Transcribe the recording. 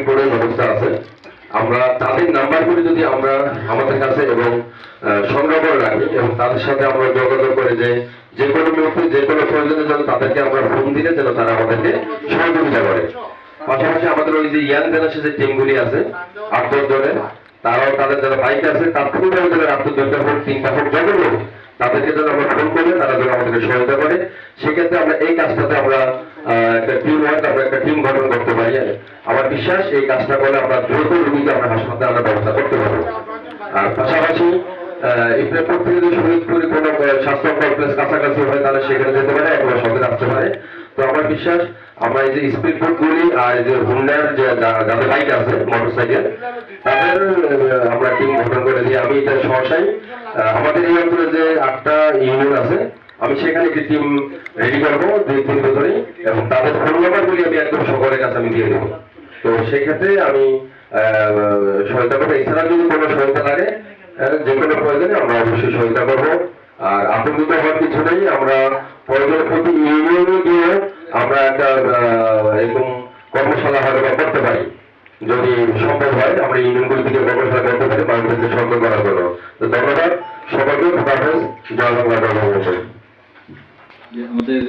করে ব্যবস্থা আছে। আমরা তাদের নাম্বারগুলি যদি আমরা আমাদের কাছে এবং সংগ্রহ করে রাখি এবং তাদের সাথে আমরা যোগাযোগ করে যে যে কোনো মুহূর্তে যে কোনো প্রয়োজনে যেন তাদেরকে আমরা ফোন দিলে যেন তারা আমাদেরকে সহযোগিতা করে। পাশাপাশি আমাদের ওই যে ইয়াং জেনারেশন যে টিমগুলি আছে আট দশ জনের, তারাও তাদের যারা বাইক আছে, তার খুব জনের আট দশটা হোক, তিনটা হোক, যত হোক, তাদেরকে যেন আমরা ফোন করে তারা যেন আমাদেরকে সহায়তা করে। সেক্ষেত্রে আমরা এই কাজটাতে আমরা টিম ওয়ার্ক আমরা একটা টিম গঠন করতে পারি আমার বিশ্বাস, এই কাজটা করলে আমরা দ্রুত রোগীকে আমরা হাসপাতালে আমরা ব্যবস্থা করতে পারব। আর পাশাপাশি শহীদপুরে কোনো স্বাস্থ্য কমপ্লেক্স কাছাকাছি হয়, তাহলে সেখানে যেতে পারে, একবার আসতে পারে। তো আমার বিশ্বাস, আমরা এই যে স্পিড বোটগুলি আর যে হুন্ডার যে যাদের বাইক আছে মোটরসাইকেল তাদের আমরা টিম গঠন করে দিই। আমি এটা সহসাই আমাদের এই অঞ্চলে যে আটটা ইউনিয়ন আছে, আমি সেখানে একটি টিম রেডি করব দুই তিন বছরই। এবং তাদের ফোন নাম্বারগুলি আমি একদম সকলের কাছে আমি দিয়ে দেবো। তো সেক্ষেত্রে আমি সহায়তা করব। এছাড়া যদি কোনো সহায়তা লাগে যে কোনো প্রয়োজনে আমরা অবশ্যই সহায়তা করব। আর আতঙ্কিত হওয়ার কিছু নেই, আমরা প্রয়োজন প্রতি ইউনিয়নে গিয়ে আমরা একটা এরকম কর্মশালা হয়তো বা করতে পারি। যদি সম্ভব হয়, আমরা ইউনিয়নগুলি থেকে কর্মশালা করতে পারি, বাংলাদেশকে সরকার করার জন্য। তো ধন্যবাদ সবাইকে, খোদা হাফেজ, জয় বাংলা আমাদের